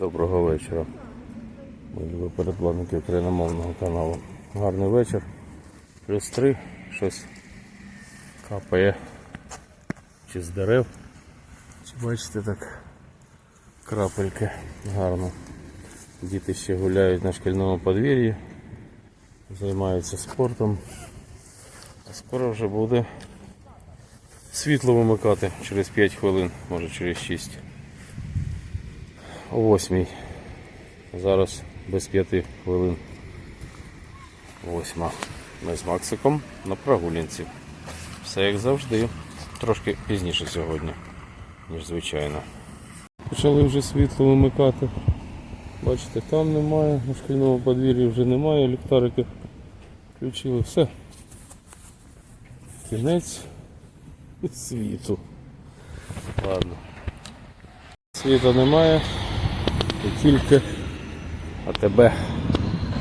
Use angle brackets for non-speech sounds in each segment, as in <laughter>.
Доброго вечора. Любі передплатники україномовного каналу. Гарний вечір. Плюс три. Щось капає. Чи з дерев. Чи бачите так крапельки гарно. Діти ще гуляють на шкільному подвір'ї, займаються спортом. А скоро вже буде світло вимикати через 5 хвилин, може через 6 о 8. Зараз без 5 хвилин. Восьма. Ми з Максиком на прогулянці. Все як завжди. Трошки пізніше сьогодні, ніж звичайно. Почали вже світло вимикати. Бачите, там немає, на шкільному подвір'ї вже немає, ліхтарики включили. Все. Кінець світу. Ладно. Світа немає. І тільки АТБ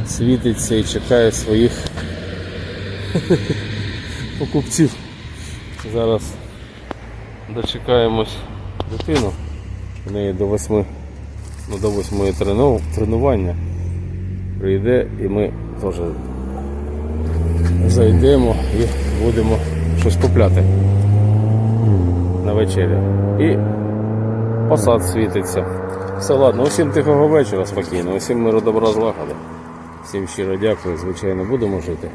світиться і чекає своїх <laughs> покупців. Зараз дочекаємось дитину. В неї до восьми, ну до восьмої трену- тренування прийде і ми теж зайдемо і будемо щось купляти на вечерю. І посад світиться. Все ладно, усім тихого вечора спокійно, усім миру добра злагоди. Всім щиро дякую, звичайно, будемо жити.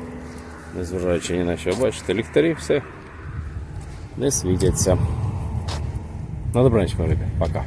Незважаючи ні на що. Бачите, ліхтарі все не світяться. На добраніч, мої любі. Пока.